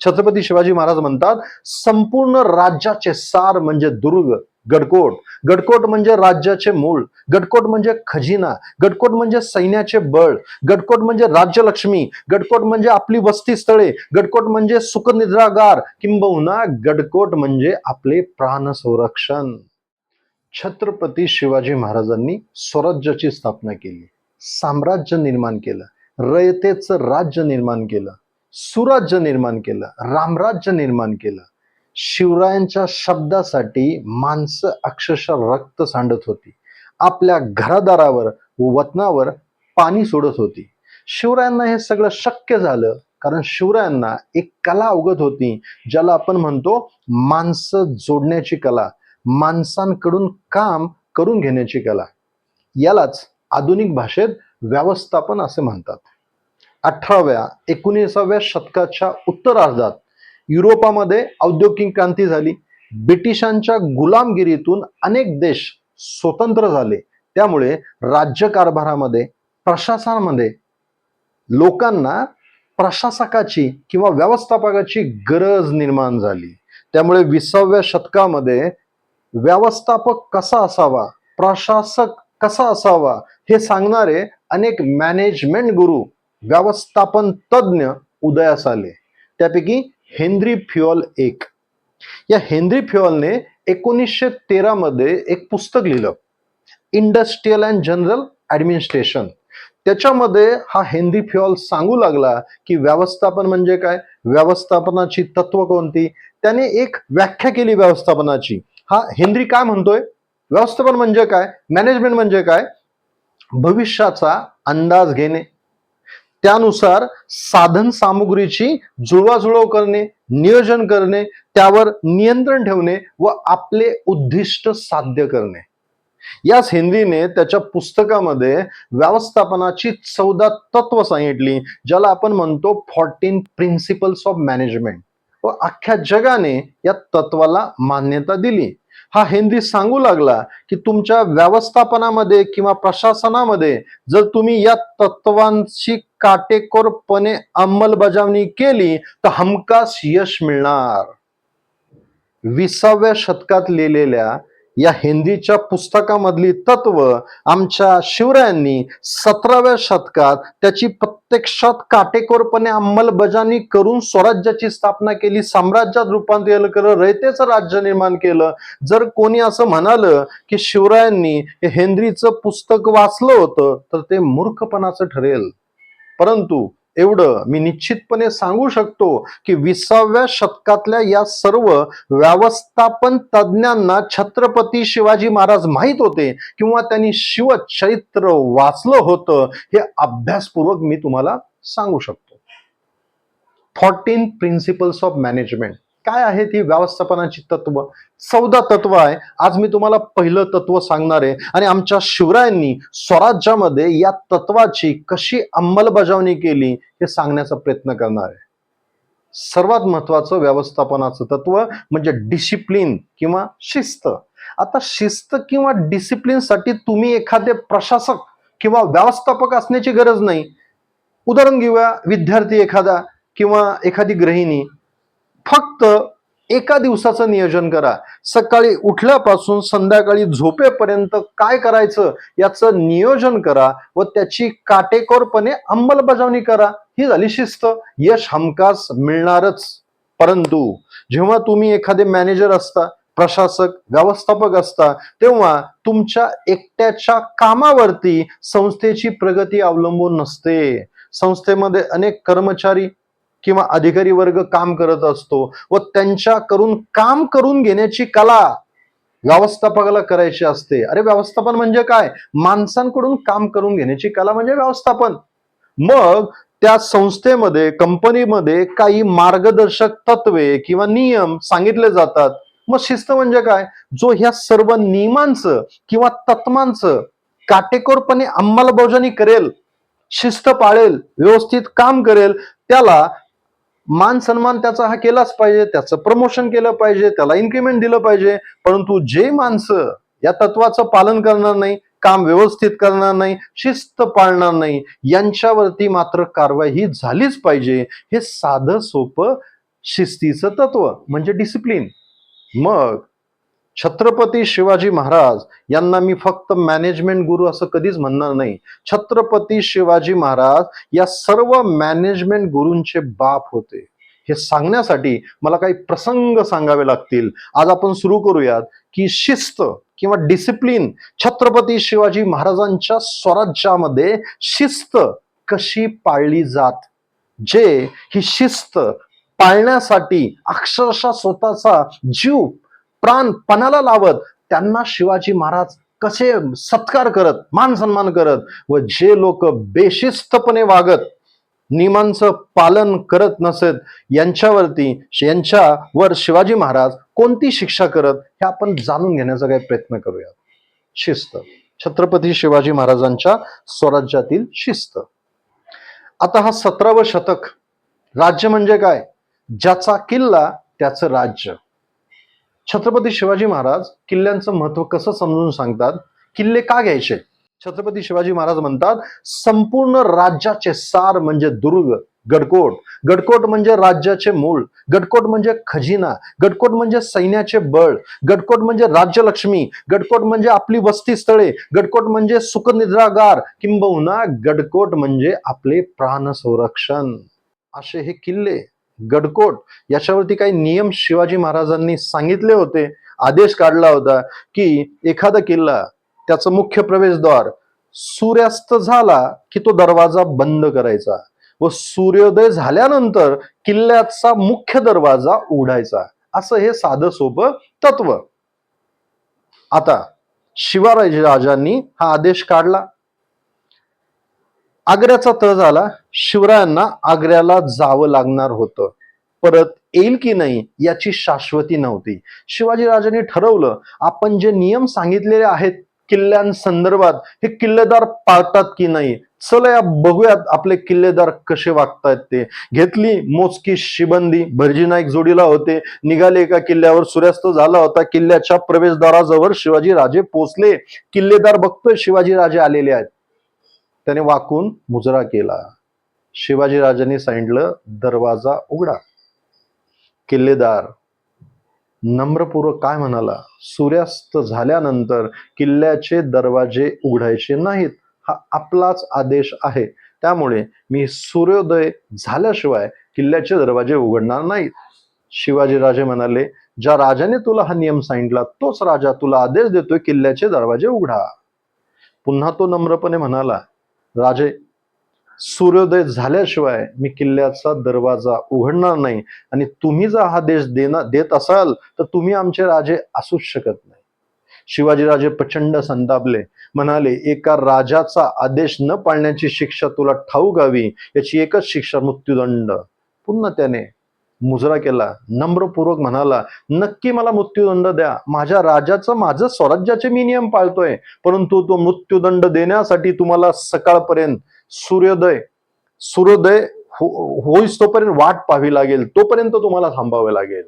छत्रपती शिवाजी महाराज म्हणतात संपूर्ण राज्याचे सार म्हणजे दुर्ग गडकोट. गडकोट म्हणजे राज्याचे मूळ गडकोट म्हणजे खजिना गडकोट म्हणजे सैन्याचे बळ गडकोट म्हणजे राज्यलक्ष्मी गडकोट म्हणजे आपली वस्ती स्थळे गडकोट म्हणजे सुखनिद्रागार किंबहुना गडकोट म्हणजे आपले प्राण संरक्षण छत्रपती शिवाजी महाराजांनी स्वराज्याची स्थापना केली साम्राज्य निर्माण केलं रयतेचं राज्य निर्माण केलं सुराज्य निर्माण केलं रामराज्य निर्माण केलं. शिवरायांच्या शब्दासाठी माणसं अक्षरशः रक्त सांडत होती. आपल्या घरादारावर वतनावर पाणी सोडत होती. शिवरायांना हे सगळं शक्य झालं कारण शिवरायांना एक कला अवगत होती ज्याला आपण म्हणतो माणसं जोडण्याची कला माणसांकडून काम करून घेण्याची कला. यालाच आधुनिक भाषेत व्यवस्थापन असे म्हणतात. अठराव्या एकोणीसाव्या शतकाच्या उत्तरार्धात युरोपामध्ये औद्योगिक क्रांती झाली. ब्रिटिशांच्या गुलामगिरीतून अनेक देश स्वतंत्र झाले. त्यामुळे राज्यकारभारामध्ये प्रशासनामध्ये लोकांना प्रशासकाची किंवा व्यवस्थापकाची गरज निर्माण झाली. त्यामुळे विसाव्या शतकामध्ये व्यवस्थापक कसा असावा प्रशासक कसा असावा हे सांगणारे अनेक मॅनेजमेंट गुरु व्यवस्थापन तज्ज्ञ उदयास आले. त्यापैकी हेनरी फ्युअल एक. या हेनरी फ्युअलने एकोणीसशे तेरा मध्ये एक पुस्तक लिहिलं. इंडस्ट्रियल अँड जनरल ॲडमिनिस्ट्रेशन त्याच्यामध्ये हा हेनरी फ्युअल सांगू लागला की व्यवस्थापन म्हणजे काय? व्यवस्थापनाची तत्व कोणती? त्याने एक व्याख्या केली व्यवस्थापनाची. हा हेनरी काय म्हणतोय? व्यवस्थापन म्हणजे काय? मॅनेजमेंट म्हणजे काय? भविष्याचा अंदाज घेणे. त्यानुसार साधन सामुग्रीची जुळवाजुळव करणे नियोजन करणे त्यावर नियंत्रण ठेवणे व आपले उद्दिष्ट साध्य करणे. याच हिंदीने त्याच्या पुस्तकामध्ये व्यवस्थापनाची चौदा तत्व सांगितली ज्याला आपण म्हणतो फॉर्टीन प्रिन्सिपल्स ऑफ मॅनेजमेंट व अख्ख्या जगाने या तत्वाला मान्यता दिली. हा हेनरी सांगू लागला की तुमच्या व्यवस्थापनामध्ये किंवा प्रशासनामध्ये जर तुम्ही या तत्वांची काटेकोरपणे अंमलबजावणी केली तर हमखास यश मिळणार. विसाव्या शतकात लिहिलेल्या या हिंदीच्या पुस्तकामधली तत्व आमच्या शिवरायांनी सतराव्या शतकात त्याची प्रत्यक्षात काटेकोरपणे अंमलबजावणी करून स्वराज्याची स्थापना केली साम्राज्यात रूपांतर केलं रयतेचं राज्य निर्माण केलं. जर कोणी असं म्हणालं की शिवरायांनी हे पुस्तक वाचलं होतं तर ते मूर्खपणाचं ठरेल. परंतु एवढं मी निश्चितपणे सांगू शकतो की विसाव्या शतकातल्या या सर्व व्यवस्थापन तज्ज्ञांना छत्रपती शिवाजी महाराज माहीत होते किंवा त्यांनी शिवचरित्र वाचलं होतं हे अभ्यासपूर्वक मी तुम्हाला सांगू शकतो. फॉर्टीन प्रिन्सिपल्स ऑफ मॅनेजमेंट काय आहे ती व्यवस्थापनाची तत्व? चौदा तत्व आहे. आज मी तुम्हाला पहिलं तत्व सांगणार आहे. आणि आमच्या शिवरायांनी स्वराज्यामध्ये या तत्वाची कशी अंमलबजावणी केली हे सांगण्याचा प्रयत्न करणार आहे. सर्वात महत्वाचं व्यवस्थापनाचं तत्व म्हणजे डिसिप्लिन किंवा शिस्त. आता शिस्त किंवा डिसिप्लिनसाठी तुम्ही एखादे प्रशासक किंवा व्यवस्थापक असण्याची गरज नाही. उदाहरण घेऊया विद्यार्थी एखादा किंवा एखादी गृहिणी. फक्त एका दिवसाचं नियोजन करा. सकाळी उठल्यापासून संध्याकाळी झोपेपर्यंत काय करायचं याचं नियोजन करा व त्याची काटेकोरपणे अंमलबजावणी करा. ही झाली शिस्त. यश हमखास मिळणारच. परंतु जेव्हा तुम्ही एखादे मॅनेजर असता प्रशासक व्यवस्थापक असता तेव्हा तुमच्या एकट्याच्या कामावरती संस्थेची प्रगती अवलंबून नसते. संस्थेमध्ये अनेक कर्मचारी किंवा अधिकारी वर्ग काम करत असतो व त्यांच्याकडून काम करून घेण्याची कला व्यवस्थापकाला करायची असते. अरे व्यवस्थापन म्हणजे काय? माणसांकडून काम करून घेण्याची कला म्हणजे व्यवस्थापन. मग त्या संस्थेमध्ये कंपनीमध्ये काही मार्गदर्शक तत्वे किंवा नियम सांगितले जातात. मग शिस्त म्हणजे काय? जो ह्या सर्व नियमांचं किंवा तत्वांचं काटेकोरपणे अंमलबजावणी करेल शिस्त पाळेल व्यवस्थित काम करेल त्याला मान सन्मान त्याचा हा केलाच पाहिजे त्याचं प्रमोशन केलं पाहिजे त्याला इन्क्रीमेंट दिलं पाहिजे. परंतु जे माणसं या तत्वाचं पालन करणार नाही काम व्यवस्थित करणार नाही शिस्त पाळणार नाही यांच्यावरती मात्र कारवाई ही झालीच पाहिजे. हे साधं सोपं शिस्तीचं तत्व म्हणजे डिसिप्लिन मग छत्रपती शिवाजी महाराज यांना मी फक्त मॅनेजमेंट गुरु असं कधीच म्हणणार नाही. छत्रपती शिवाजी महाराज या सर्व मॅनेजमेंट गुरूंचे बाप होते. हे सांगण्यासाठी मला काही प्रसंग सांगावे लागतील. आज आपण सुरू करूयात की शिस्त किंवा डिसिप्लिन छत्रपती शिवाजी महाराजांच्या स्वराज्यामध्ये शिस्त कशी पाळली जात? जे ही शिस्त पाळण्यासाठी अक्षरशः स्वतःचा जीव प्राण पणाला लावत त्यांना शिवाजी महाराज कसे सत्कार करत मान सन्मान करत व जे लोक बेशिस्तपणे वागत नियमांचं पालन करत नसत यांच्यावरती यांच्यावर शिवाजी महाराज कोणती शिक्षा करत हे आपण जाणून घेण्याचा काही प्रयत्न करूया शिस्त. छत्रपती शिवाजी महाराजांच्या स्वराज्यातील शिस्त. आता हा सतरावं शतक राज्य म्हणजे काय? ज्याचा किल्ला त्याचं राज्य. छत्रपती शिवाजी महाराज किल्ल्यांचं महत्त्व कसं समजून सांगतात? किल्ले का घ्यायचे? छत्रपती शिवाजी महाराज म्हणतात संपूर्ण राज्याचे सार म्हणजे दुर्ग गडकोट. गडकोट म्हणजे राज्याचे मूळ गडकोट म्हणजे खजिना गडकोट म्हणजे सैन्याचे बळ गडकोट म्हणजे राज्यलक्ष्मी गडकोट म्हणजे आपली वस्तीस्थळे गडकोट म्हणजे सुखनिद्रागार किंबहुना गडकोट म्हणजे आपले प्राण संरक्षण असे हे किल्ले गडकोट याच्यावरती काही नियम शिवाजी महाराजांनी सांगितले होते. आदेश काढला होता की एखादा किल्ला त्याचं मुख्य प्रवेशद्वार सूर्यास्त झाला की तो दरवाजा बंद करायचा व सूर्योदय झाल्यानंतर किल्ल्याचा मुख्य दरवाजा उघडायचा असं हे साधं सोपं तत्व. आता शिवाजी राजांनी हा आदेश काढला. आग्र्याचा तळ झाला. शिवरायांना आग्र्याला जावं लागणार होतं. परत येईल की नाही याची शाश्वती नव्हती. शिवाजी राजांनी ठरवलं आपण जे नियम सांगितलेले आहेत किल्ल्यांसंदर्भात हे किल्लेदार पाळतात की नाही? चला या बघूयात आपले किल्लेदार कसे वागतायत ते. घेतली मोजकी शिबंदी भरजी नाईक जोडीला होते. निघाले एका किल्ल्यावर सूर्यास्त झाला होता. किल्ल्याच्या प्रवेशद्वाराजवळ शिवाजी राजे पोचले. किल्लेदार बघतोय शिवाजी राजे आलेले आहेत. त्याने वाकून मुजरा केला. शिवाजी राजांनी सांगितलं दरवाजा उघडा. किल्लेदार नम्रपूर्वक काय म्हणाला? सूर्यास्त झाल्यानंतर किल्ल्याचे दरवाजे उघडायचे नाहीत. हा आपलाच आदेश आहे. त्यामुळे मी सूर्योदय झाल्याशिवाय किल्ल्याचे दरवाजे उघडणार नाहीत. शिवाजीराजे म्हणाले ज्या राजाने तुला हा नियम सांगितला तोच राजा तुला आदेश देतोय किल्ल्याचे दरवाजे उघडा. पुन्हा तो नम्रपणे म्हणाला राजे सूर्योदय झाल्याशिवाय मी किल्ल्याचा दरवाजा उघडणार नाही आणि तुम्ही जर हा देश देना देत असाल तर तुम्ही आमचे राजे असूच शकत नाही. शिवाजीराजे प्रचंड संतापले. म्हणाले एका राजाचा आदेश न पाळण्याची शिक्षा तुला ठाऊक हवी याची एकच शिक्षा मृत्यूदंड. पुन्हा त्याने मुजरा केला नम्रपूर्वक म्हणाला नक्की मला मृत्यूदंड द्या. माझ्या राजाचं माझं स्वराज्याचे मी नियम पाळतोय परंतु तो मृत्यूदंड देण्यासाठी तुम्हाला सकाळपर्यंत सूर्योदय सूर्योदय हो होईस तोपर्यंत वाट पाहावी लागेल तोपर्यंत तुम्हाला थांबावे लागेल.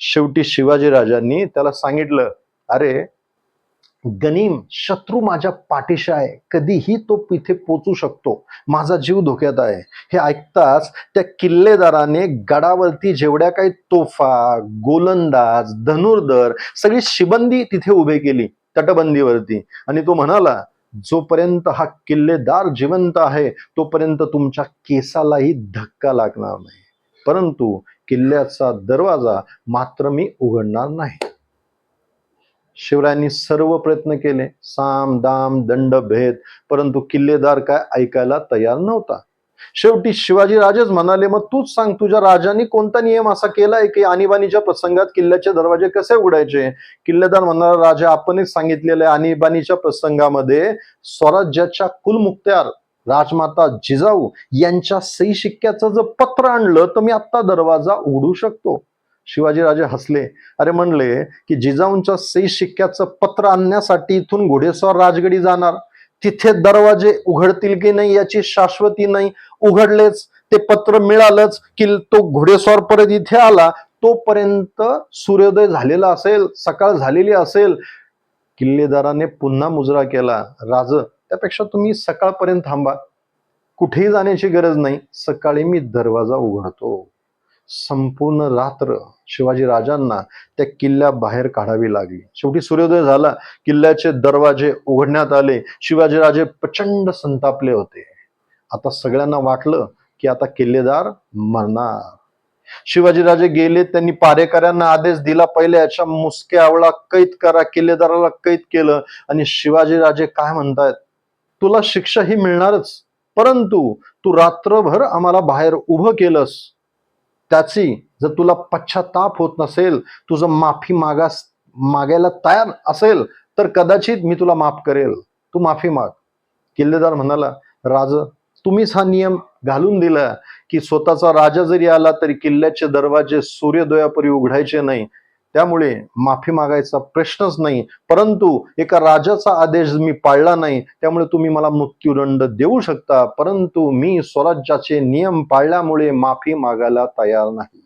शेवटी शिवाजी राजांनी त्याला सांगितलं अरे गनीम शत्रू माझ्या पाठीशी आहे. कधीही तो तिथे पोचू शकतो. माझा जीव धोक्यात आहे. हे ऐकताच त्या किल्लेदाराने गडावरती जेवढ्या काही तोफा गोलंदाज धनुर्धर सगळी शिबंदी तिथे उभे केली तटबंदीवरती. आणि तो म्हणाला जोपर्यंत हा किल्लेदार जिवंत आहे तोपर्यंत तुमच्या केसालाही धक्का लागणार नाही. परंतु किल्ल्याचा दरवाजा मात्र मी उघडणार नाही. शिवरायांनी सर्व प्रयत्न केले. साम दाम दंड भेद. परंतु किल्लेदार काय ऐकायला तयार नव्हता. शेवटी शिवाजी राजेच म्हणाले मग तूच सांग तुझ्या राजांनी कोणता नियम असा केलाय की आणीबाणीच्या प्रसंगात किल्ल्याचे दरवाजे कसे उघडायचे? किल्लेदार म्हणणारा राजा आपणच सांगितलेले आणीबाणीच्या प्रसंगामध्ये स्वराज्याच्या कुलमुक्त्यार राजमाता जिजाऊ यांच्या सही शिक्क्याचं जर पत्र आणलं तर मी आत्ता दरवाजा उघडू शकतो. शिवाजीराजे हसले. अरे म्हणले की जिजाऊंच्या सही शिक्क्याचं पत्र आणण्यासाठी इथून घोडेस्वार राजगडी जाणार. तिथे दरवाजे उघडतील की नाही याची शाश्वती नाही. उघडलेच ते पत्र मिळालंच की तो घोडेस्वार परत इथे आला. तोपर्यंत सूर्योदय झालेला असेल सकाळ झालेली असेल. किल्लेदाराने पुन्हा मुजरा केला. राज त्यापेक्षा तुम्ही सकाळपर्यंत थांबा. कुठेही जाण्याची गरज नाही. सकाळी मी दरवाजा उघडतो. संपूर्ण रात्र शिवाजी राजांना त्या किल्ल्या बाहेर काढावी लागली. शेवटी सूर्योदय झाला. किल्ल्याचे दरवाजे उघडण्यात आले. शिवाजीराजे प्रचंड संतापले होते. आता सगळ्यांना वाटलं की आता किल्लेदार मरणार. शिवाजीराजे गेले त्यांनी पारेकऱ्यांना आदेश दिला. पहिले याच्या मुसक्या आवळा कैद करा किल्लेदाराला कैद केलं. आणि शिवाजीराजे काय म्हणतायत? तुला शिक्षा ही मिळणारच. परंतु तू रात्रभर आम्हाला बाहेर उभं केलंस. त्याची जर तुला पश्चाताप होत नसेल तुझं माफी मागास मागायला तयार असेल तर कदाचित मी तुला माफ करेल. तू माफी माग. किल्लेदार म्हणाला राज तुम्हीच हा नियम घालून दिला की स्वतःचा राजा जरी आला तरी किल्ल्याचे दरवाजे सूर्योदयापरी उघडायचे नाही. त्यामुळे माफी मागायचा प्रश्नच नाही. परंतु एका राजाचा आदेश मी पाळला नाही त्यामुळे तुम्ही मला मृत्यूदंड देऊ शकता. परंतु मी स्वराज्याचे नियम पाळल्यामुळे माफी मागायला तयार नाही.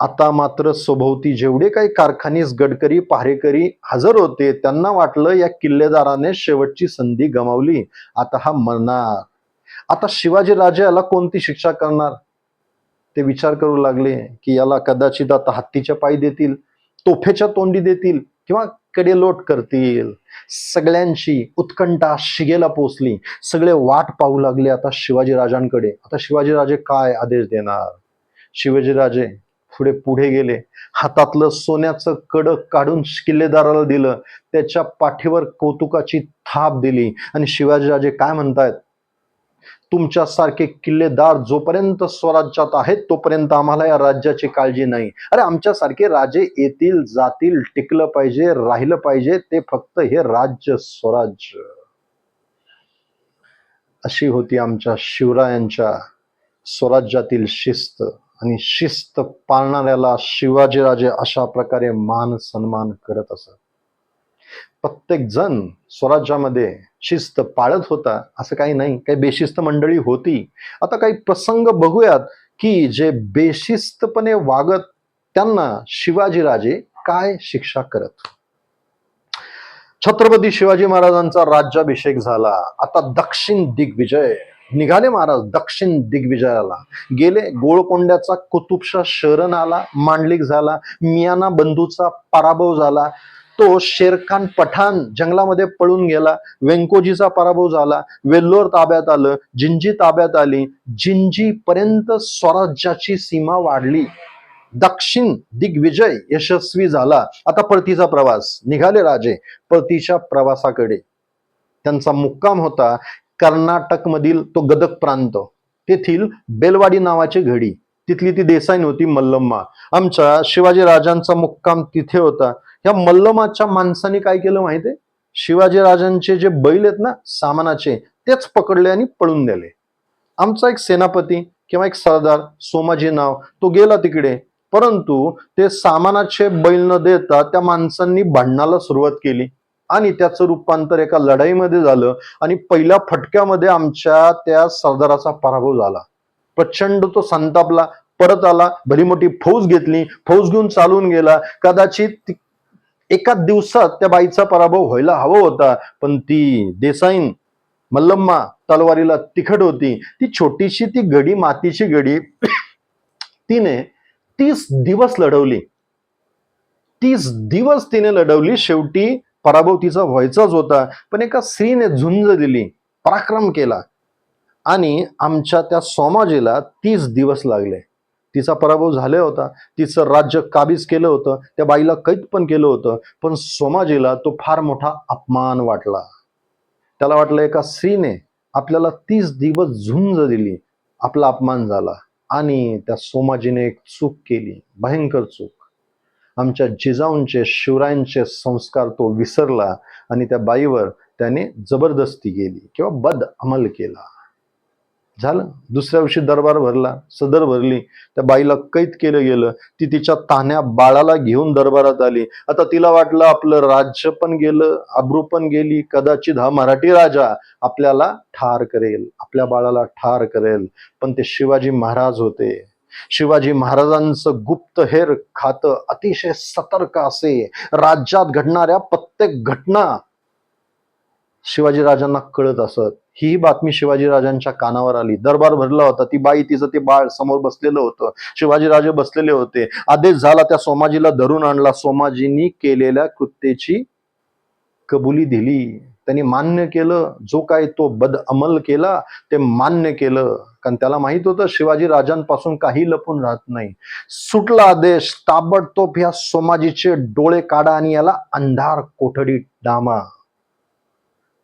आता मात्र सभोवती जेवढे काही कारखानीस गडकरी पहारेकरी हजर होते त्यांना वाटलं या किल्लेदाराने शेवटची संधी गमावली. आता हा मरणार. आता शिवाजी राजा याला कोणती शिक्षा करणार? ते विचार करू लागले की याला कदाचित आता हत्तीच्या पायी देतील तोफेच्या तोंडी देतील किंवा कडेलोट करतील. सगळ्यांची उत्कंठा शिगेला पोचली. सगळे वाट पाहू लागले आता शिवाजी राजांकडे आता शिवाजीराजे काय आदेश देणार? शिवाजीराजे पुढे पुढे गेले. हातातलं सोन्याचं कडक काढून किल्लेदाराला दिलं. त्याच्या पाठीवर कौतुकाची थाप दिली. आणि शिवाजीराजे काय म्हणतायत? तुमच्यासारखे किल्लेदार जोपर्यंत स्वराज्यात आहेत तोपर्यंत आम्हाला या राज्याची काळजी नाही. अरे आमच्यासारखे राजे येतील जातील टिकलं पाहिजे राहिलं पाहिजे ते फक्त हे राज्य स्वराज्य. अशी होती आमच्या शिवरायांच्या स्वराज्यातील शिस्त. आणि शिस्त पाळणाऱ्याला शिवाजीराजे अशा प्रकारे मान सन्मान करत असत. प्रत्येक जण स्वराज्यामध्ये शिस्त पाळत होता असं काही नाही. काही बेशिस्त मंडळी होती. आता काही प्रसंग बघूयात की जे बेशिस्तपणे वागत त्यांना शिवाजीराजे काय शिक्षा करत? छत्रपती शिवाजी महाराजांचा राज्याभिषेक झाला. आता दक्षिण दिग्विजय निघाले महाराज दक्षिण दिग्विजयाला. गेले गोळकोंड्याचा कुतुबशा शरण आला मांडलिक झाला मियाना बंधूचा पराभव झाला. तो शेरखान पठाण जंगलामध्ये पळून गेला. वेंकोजीचा पराभव झाला. वेल्लोर ताब्यात आलं. जिंजी ताब्यात आली. जिंजी पर्यंत स्वराज्याची सीमा वाढली. दक्षिण दिग्विजय यशस्वी झाला. आता परतीचा प्रवास. निघाले राजे. परतीच्या प्रवासाकडे. त्यांचा मुक्काम होता कर्नाटक मधील तो गदक प्रांत. तेथील बेलवाडी नावाची घडी. तिथली ती देसाईन होती मल्लम्मा. आमच्या शिवाजी राजांचा मुक्काम तिथे होता. या मल्लमाच्या माणसाने काय केलं माहितीये? शिवाजी राजांचे जे बैल आहेत ना सामानाचे तेच पकडले आणि पळून दिले आमचा एक सेनापती किंवा एक सरदार सोमाजी नाव तो गेला तिकडे. परंतु ते सामानाचे बैल न देता त्या माणसांनी भांडणाला सुरुवात केली. आणि त्याचं रूपांतर एका लढाईमध्ये झालं आणि पहिल्या फटक्यामध्ये आमच्या त्या सरदाराचा पराभव झाला. प्रचंड तो संतापला परत आला भली मोठी फौज घेतली फौज घेऊन चालून गेला. कदाचित एका दिवसात त्या बाईचा पराभव व्हायला हवा होता. पण ती देसाईन मल्लम्मा तलवारीला तिखट होती. ती छोटीशी ती गडी मातीची गडी तिने तीस दिवस लढवली. तीस दिवस तिने लढवली. शेवटी पराभव तिचा व्हायचाच होता. पण एका स्त्रीने झुंज दिली पराक्रम केला आणि आमच्या त्या सोमाजीला तीस दिवस लागले. तिचा पराभव झाला होता तिचं राज्य काबीज केलं होतं त्या बाईला कैद पण केलं होतं पण सोमाजीला तो फार मोठा अपमान वाटला. त्याला वाटलं एका स्त्रीने आपल्याला तीस दिवस झुंज दिली आपला अपमान झाला आणि त्या सोमाजीने एक चूक केली भयंकर चूक. आमच्या जिजाऊंचे शिवरायांचे संस्कार तो विसरला आणि त्या बाईवर त्याने जबरदस्ती केली किंवा बद अमल केला. झालं. दुसऱ्या दिवशी दरबार भरला सदर भरली. त्या बाईला कैद केलं गेलं. ती तिच्या तान्या बाळाला घेऊन दरबारात आली. आता तिला वाटलं आपलं राज्य पण गेलं अब्रू पण गेली. कदाचित हा मराठी राजा आपल्याला ठार करेल आपल्या बाळाला ठार करेल. पण ते शिवाजी महाराज होते. शिवाजी महाराजांचं गुप्तहेर खातं अतिशय सतर्क असे. राज्यात घडणाऱ्या प्रत्येक घटना शिवाजी राजांना कळत असत. ही बातमी शिवाजीराजांच्या कानावर आली. दरबार भरला होता. ती बाई तिचं ते बाळ समोर बसलेलं होतं. शिवाजीराजे बसलेले होते. आदेश झाला त्या सोमाजीला धरून आणला. सोमाजींनी केलेल्या कृत्येची कबुली दिली. त्यांनी मान्य केलं. जो काय तो बद अमल केला ते मान्य केलं. कारण त्याला माहीत होतं शिवाजी राजांपासून काही लपून राहत नाही. सुटला आदेश. ताबडतोब ह्या सोमाजीचे डोळे काढा आणि याला अंधार कोठडी डामा.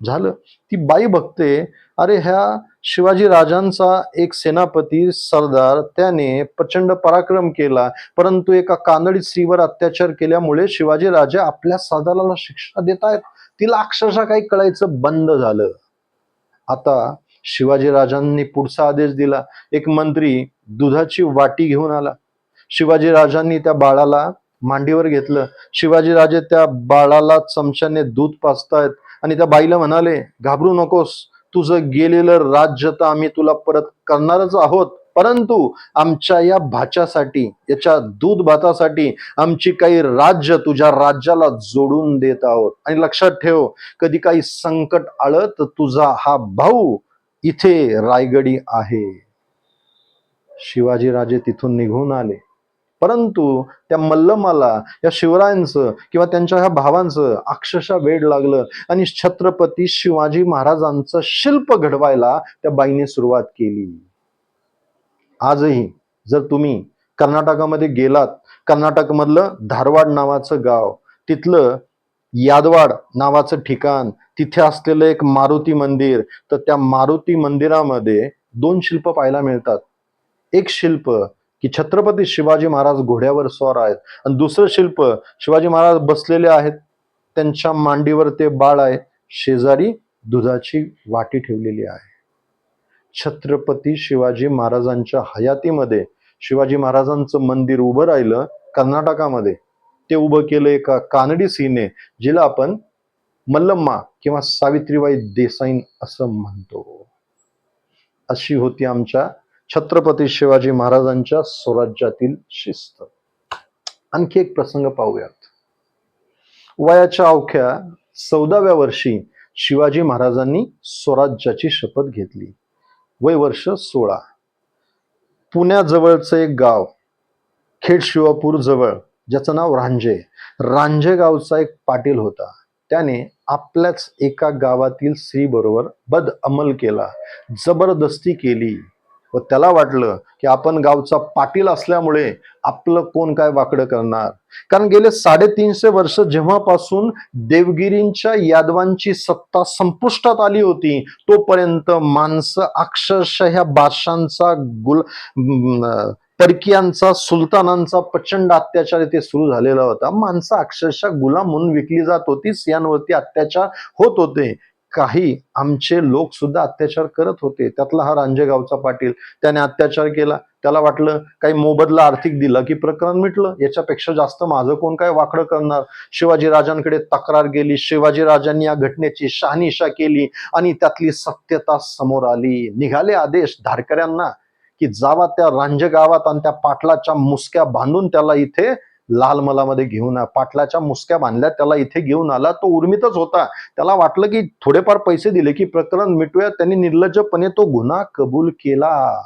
झालं. ती बाई बघते अरे ह्या शिवाजी राजांचा एक सेनापती सरदार त्याने प्रचंड पराक्रम केला. परंतु एका कानडी स्त्रीवर अत्याचार केल्यामुळे शिवाजी राजा आपल्या सरदाराला शिक्षा देत आहेत तिला अक्षरशः काही कळायचं बंद झालं. आता शिवाजी राजांनी पुढचा आदेश दिला. एक मंत्री दुधाची वाटी घेऊन आला. शिवाजी राजांनी त्या बाळाला मांडीवर घेतलं. शिवाजी राजे त्या बाळाला चमच्याने दूध पाजतायत. आणि त्या बाईला म्हणाले घाबरू नकोस. तुझं गेलेलं राज्य तर आम्ही तुला परत करणारच आहोत. परंतु आमच्या या भाच्यासाठी याच्या दूध भातासाठी आमची काही राज्य तुझ्या राज्याला जोडून देत आहोत. आणि लक्षात ठेव कधी काही संकट आलं तर तुझा हा भाऊ इथे रायगडी आहे. शिवाजीराजे तिथून निघून आले. परंतु त्या मल्लमाला या शिवरायांचं किंवा त्यांच्या ह्या भावांचं अक्षरशः वेड लागलं आणि छत्रपती शिवाजी महाराजांचं शिल्प घडवायला त्या बाईने सुरुवात केली. आजही जर तुम्ही कर्नाटकामध्ये गेलात कर्नाटकमधलं धारवाड नावाचं गाव तिथलं यादवाड नावाचं ठिकाण तिथे असलेलं एक मारुती मंदिर तर त्या मारुती मंदिरामध्ये दोन शिल्प पाहायला मिळतात. एक शिल्प की छत्रपती शिवाजी महाराज घोड्यावर स्वार आहेत. आणि दुसरं शिल्प शिवाजी महाराज बसलेले आहेत. त्यांच्या मांडीवर ते बाळ आहे शेजारी दुधाची वाटी ठेवलेली आहे. छत्रपती शिवाजी महाराजांच्या हयातीमध्ये शिवाजी महाराजांचं मंदिर उभं राहिलं कर्नाटकामध्ये. ते उभं केलं एका कानडी सीने जिला आपण मल्लम्मा किंवा सावित्रीबाई देसाईन असं म्हणतो. अशी होती आमच्या छत्रपती शिवाजी महाराजांच्या स्वराज्यातील शिस्त. आणखी एक प्रसंग पाहूयात. वयाच्या अवख्या चौदाव्या वर्षी शिवाजी महाराजांनी स्वराज्याची शपथ घेतली. वय वर्ष सोळा. पुण्याजवळचं एक गाव खेड शिवापूर जवळ ज्याचं नाव रांजे. रांजे गावचा एक पाटील होता. त्याने आपल्याच एका गावातील स्त्रीबरोबर बद अमल केला. जबरदस्ती केली. व त्याला वाटलं की आपण गावचा पाटील असल्यामुळे आपलं कोण काय वाकडं करणार? कारण गेले साडेतीनशे वर्ष जेव्हापासून देवगिरींच्या यादवांची सत्ता संपुष्टात आली होती तोपर्यंत माणसं अक्षरशः ह्या बादशांचा गुल परकीयांचा सुलतानांचा प्रचंड अत्याचार इथे सुरू झालेला होता. माणसं अक्षरशः गुलाम म्हणून विकली जात होती स्त्रियांवरती अत्याचार होत होते. काही आमचे लोक सुद्धा अत्याचार करत होते. त्यातला हा रांजेगावचा पाटील त्याने अत्याचार केला. त्याला वाटलं काही मोबदला आर्थिक दिला की प्रकरण मिटलं. याच्यापेक्षा जास्त माझं कोण काय वाकडं करणार? शिवाजी राजांकडे तक्रार गेली. शिवाजी राजांनी या घटनेची शहानिशा केली आणि त्यातली सत्यता समोर आली. निघाले आदेश धारकऱ्यांना की जावा त्या रांजे गावात आणि त्या पाटलाच्या मुसक्या बांधून त्याला इथे लाल मलामध्ये घेऊन पाटलाच्या मुसक्या बांधल्या त्याला इथे घेऊन आला तो उर्मितच होता. त्याला वाटलं की थोडेफार पैसे दिले की प्रकरण मिटूया त्यांनी निर्लज्जपणे तो गुन्हा कबूल केला.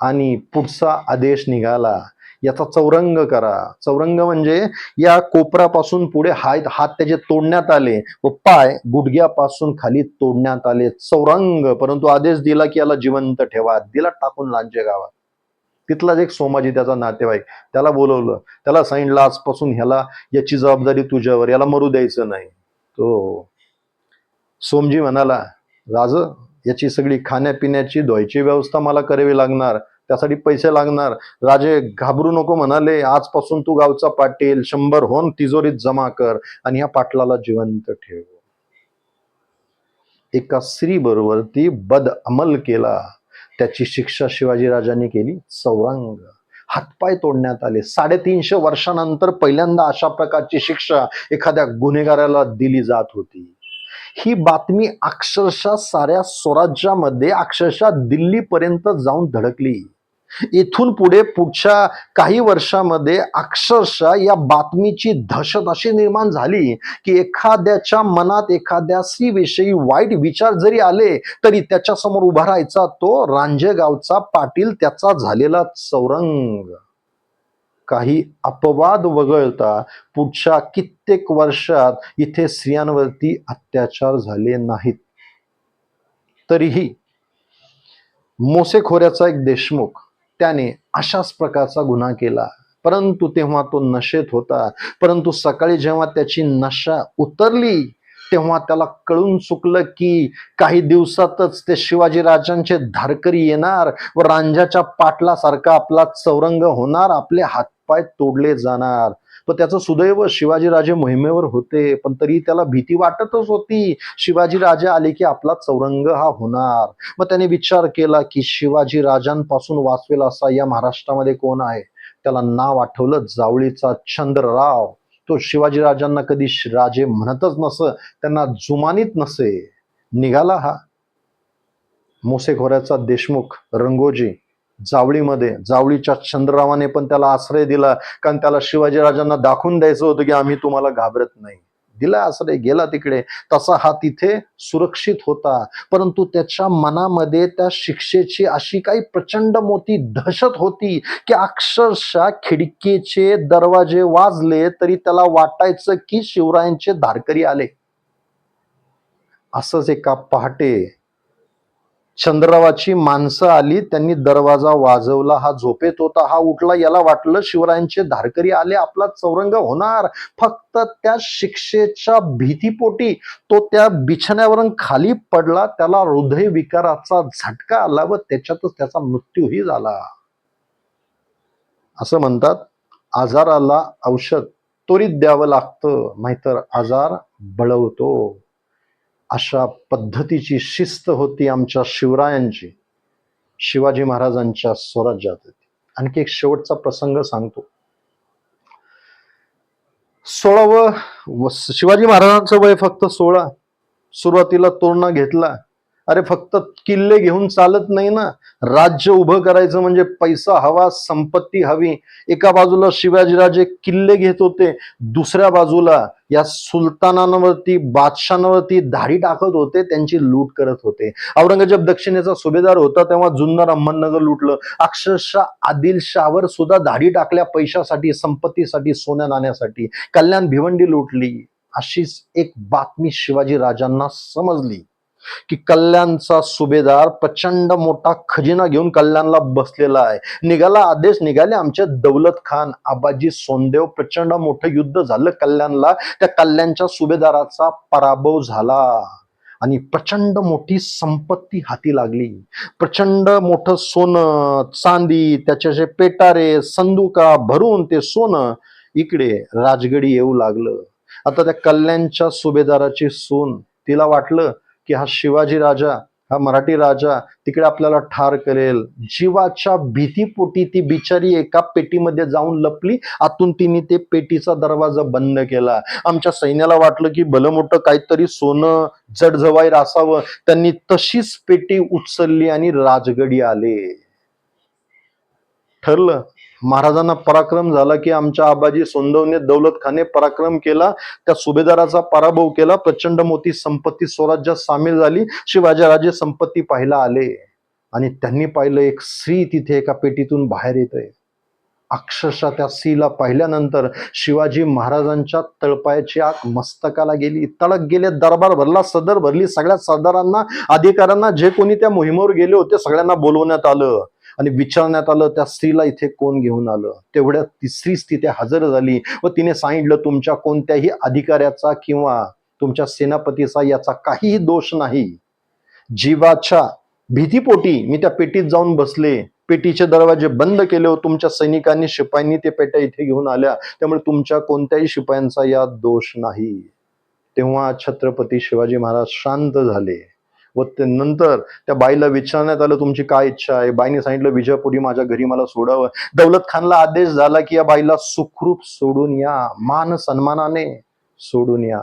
आणि पुढचा आदेश निघाला. याचा चौरंग करा. चौरंग म्हणजे या कोपरापासून पुढे हात हात त्याचे तोडण्यात आले व पाय गुडघ्यापासून खाली तोडण्यात आले. चौरंग परंतु आदेश दिला की याला जिवंत ठेवा. दिला टाकून लांजे गावात. तिथलाच एक सोमाजी त्याचा नातेवाईक त्याला बोलवलं. त्याला सांगितलं आजपासून ह्याला याची जबाबदारी तुझ्यावर याला मरू द्यायचं नाही. तो सोमजी म्हणाला राज याची सगळी खाण्यापिण्याची धुवायची व्यवस्था मला करावी लागणार त्यासाठी पैसे लागणार. राजे घाबरू नको म्हणाले आजपासून तू गावचा पाटील शंभर होन तिजोरीत जमा कर आणि या पाटलाला जिवंत ठेव. एका स्त्री बरोबर ती बद अमल केला. त्याची शिक्षा शिवाजी राजांनी केली. चौरंग हातपाय तोडण्यात आले. साडेतीनशे वर्षानंतर पहिल्यांदा अशा प्रकारची शिक्षा एखाद्या गुन्हेगाराला दिली जात होती. ही बातमी अक्षरशः साऱ्या स्वराज्यामध्ये अक्षरशः दिल्लीपर्यंत जाऊन धडकली. इथून पुढे पुढच्या काही वर्षामध्ये अक्षरशः या बातमीची दहशत अशी निर्माण झाली की एखाद्याच्या मनात एखाद्या स्त्रीविषयी वाईट विचार जरी आले तरी त्याच्यासमोर उभा राहायचा तो रांजेगावचा पाटील त्याचा झालेला चौरंग. काही अपवाद वगळता पुढच्या कित्येक वर्षात इथे स्त्रियांवरती अत्याचार झाले नाहीत. तरीही मोसेखोऱ्याचा एक देशमुख त्याने अशाच प्रकारचा गुन्हा केला. परंतु तेव्हा तो नशेत होता. परंतु सकाळी जेव्हा त्याची नशा उतरली तेव्हा त्याला कळून चुकलं की काही दिवसातच ते शिवाजी राजांचे धारकरी येणार व रांजाच्या पाटलासारखा आपला चौरंग होणार आपले हातपाय तोडले जाणार. पण त्याचं सुदैव शिवाजीराजे मोहिमेवर होते. पण तरी त्याला भीती वाटतच होती. शिवाजीराजे आले की आपला चौरंग हा होणार. मग त्याने विचार केला की शिवाजी राजांपासून वाचवेल असा या महाराष्ट्रामध्ये कोण आहे? त्याला नाव आठवलं जावळीचा चंद्रराव. तो शिवाजी राजांना कधी राजे म्हणतच नस त्यांना जुमानीत नसे. निघाला हा. मोसेखोऱ्याचा देशमुख रंगोजी. जावळीमध्ये जावळीच्या चंद्ररावाने पण त्याला आश्रय दिला. कारण त्याला शिवाजी राजांना दाखवून द्यायचं होतं की आम्ही तुम्हाला घाबरत नाही. दिला आश्रय गेला तिकडे. तसा हा तिथे सुरक्षित होता. परंतु त्याच्या मनामध्ये त्या शिक्षेची अशी काही प्रचंड मोठी दहशत होती की अक्षरशः खिडकीचे दरवाजे वाजले तरी त्याला वाटायचं की शिवरायांचे धारकरी आले. असंच एका पहाटे चंद्ररावाची माणसं आली त्यांनी दरवाजा वाजवला हा झोपेत होता हा उठला. याला वाटलं शिवरायांचे धारकरी आले आपला चौरंग होणार. फक्त त्या शिक्षेच्या भीतीपोटी तो त्या बिछाण्यावरून खाली पडला त्याला हृदय विकाराचा झटका आला व त्याच्यातच त्याचा मृत्यूही झाला. असं म्हणतात आजाराला औषध त्वरित द्यावं लागतं नाहीतर आजार बळवतो. अशा पद्धतीची शिस्त होती आमच्या शिवरायांची. शिवाजी महाराजांच्या स्वराज्यात होती. आणखी एक शेवटचा प्रसंग सांगतो. सोळावं शिवाजी महाराजांचं वय फक्त सोळा. सुरुवातीला तोरणा घेतला. अरे फक्त किल्ले घेऊन चालत नाही ना. राज्य उभं करायचं म्हणजे पैसा हवा संपत्ती हवी. एका बाजूला शिवाजीराजे किल्ले घेत होते दुसऱ्या बाजूला या सुलतानांवरती बादशांवरती धाडी टाकत होते त्यांची लूट करत होते. औरंगजेब दक्षिणेचा सुभेदार होता तेव्हा जुन्नर अहमदनगर लुटलं. अक्षरशः आदिलशावर सुद्धा धाडी टाकल्या पैशासाठी संपत्तीसाठी सोन्या नाण्यासाठी कल्याण भिवंडी लुटली. अशीच एक बातमी शिवाजी राजांना समजली. की कल्याणचा सुभेदार प्रचंड मोठा खजिना घेऊन कल्याणला बसलेला आहे. निघाला आदेश निघाले आमचे दौलत खान आबाजी सोनदेव प्रचंड मोठं युद्ध झालं कल्याणला. त्या कल्याणच्या सुभेदाराचा पराभव झाला आणि प्रचंड मोठी संपत्ती हाती लागली. प्रचंड मोठं सोनं चांदी त्याच्याचे पेटारे संदुका भरून ते सोनं इकडे राजगडी येऊ लागलं. आता त्या कल्याणच्या सुभेदाराची सून तिला वाटलं की हा शिवाजी राजा हा मराठी राजा तिकडे आपल्याला ठार करेल. जीवाच्या भीतीपोटी ती बिचारी एका पेटीमध्ये जाऊन लपली. आतून तिने ते पेटीचा दरवाजा बंद केला. आमच्या सैन्याला वाटलं की भलं मोठं काहीतरी सोनं जडजवाईर असावं त्यांनी तशीच पेटी उचलली आणि राजगडी आले. ठरलं? महाराजांना पराक्रम झाला की आमच्या आबाजी सोंदवने दौलत खाने पराक्रम केला त्या सुभेदाराचा पराभव केला प्रचंड मोठी संपत्ती स्वराज्यात सामील झाली शिवाजीराजे संपत्ती पाहायला आले. आणि त्यांनी पाहिलं एक स्त्री तिथे एका पेटीतून बाहेर येते अक्षरशः त्या स्त्रीला पाहिल्यानंतर शिवाजी महाराजांच्या तळपायाची आग मस्तकाला गेली. तळक गेले दरबार भरला सदर भरली सगळ्या सरदारांना अधिकाऱ्यांना जे कोणी त्या मोहिमेवर गेले होते सगळ्यांना बोलवण्यात आलं. आणि विचारण्यात आलं त्या स्त्रीला इथे कोण घेऊन आलं? तेवढ्या तिसरी स्थिती तिथे हजर झाली व तिने सांगितलं तुमच्या कोणत्याही अधिकाऱ्याचा किंवा तुमच्या सेनापतीचा याचा काहीही दोष नाही. जीवाच्या भीतीपोटी मी त्या पेटीत जाऊन बसले. पेटीचे दरवाजे बंद केले व तुमच्या सैनिकांनी शिपायांनी ते पेट्या इथे घेऊन आल्या. त्यामुळे तुमच्या कोणत्याही शिपायांचा यात दोष नाही. तेव्हा छत्रपती शिवाजी महाराज शांत झाले. व ते नंतर त्या बाईला विचारण्यात आलं तुमची काय इच्छा आहे? बाईने सांगितलं विजयपुरी माझ्या घरी मला सोडावं. दौलत खानला आदेश झाला की या बाईला सुखरूप सोडून या मान सन्मानाने सोडून या.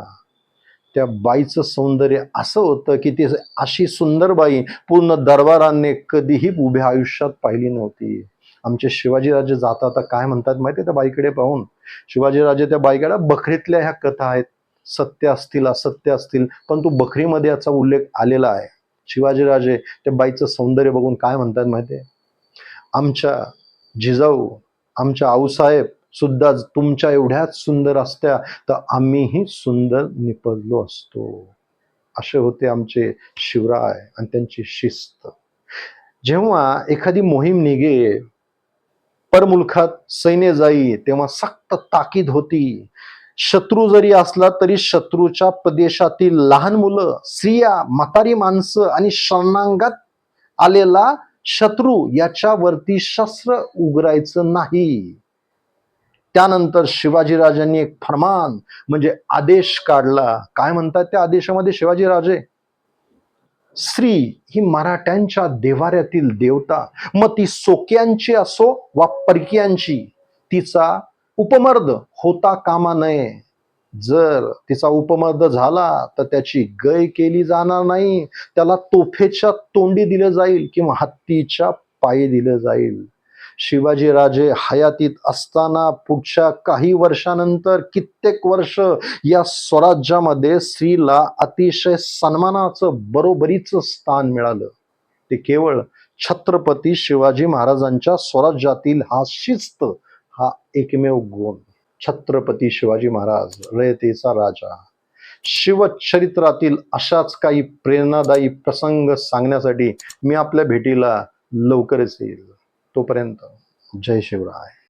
त्या बाईचं सौंदर्य असं होतं की ती अशी सुंदर बाई पूर्ण दरबारांनी कधीही उभ्या आयुष्यात पाहिली नव्हती. आमचे शिवाजीराजे जाता आता काय म्हणतात माहिती त्या बाईकडे पाहून? शिवाजीराजे त्या बाईकडे बकरीतल्या ह्या कथा आहेत. सत्य असतील असत्य असतील पण तो बकरीमध्ये याचा उल्लेख आलेला आहे. शिवाजीराजे त्या बाईचं सौंदर्य बघून काय म्हणतात माहितीये आमच्या जिजाऊ आमच्या आऊसाहेब सुद्धा तुमच्या एवढ्याच सुंदर असत्या तर आम्हीही सुंदर निपजलो असतो. असे होते आमचे शिवराय आणि त्यांची शिस्त. जेव्हा एखादी मोहीम निघे परमुलखात सैन्य जाई तेव्हा सक्त ताकीद होती. शत्रू जरी असला तरी शत्रूच्या प्रदेशातील लहान मुलं स्त्रिया म्हातारी माणसं आणि शरणांगात आलेला शत्रू याच्यावरती शस्त्र उघडायचं नाही. त्यानंतर शिवाजीराजांनी एक फरमान म्हणजे आदेश काढला. काय म्हणतात त्या आदेशामध्ये शिवाजीराजे? स्त्री ही मराठ्यांच्या देवाऱ्यातील देवता. मग ती सोक्यांची असो वा परकीयांची तिचा उपमर्द होता कामा नये. जर तिचा उपमर्द झाला तर त्याची गय केली जाणार नाही. त्याला तोफेच्या तोंडी दिलं जाईल किंवा हत्तीच्या पायी दिलं जाईल. शिवाजीराजे हयातीत असताना पुढच्या काही वर्षानंतर कित्येक वर्ष या स्वराज्यामध्ये स्त्रीला अतिशय सन्मानाचं बरोबरीचं स्थान मिळालं. ते केवळ छत्रपती शिवाजी महाराजांच्या स्वराज्यातील हा शिस्त हा एकमेव गुण. छत्रपती शिवाजी महाराज रयतेचा राजा. शिवचरित्रातील अशाच काही प्रेरणादायी प्रसंग सांगण्यासाठी मी आपल्या भेटीला लवकरच येईल. तोपर्यंत जय शिवराय.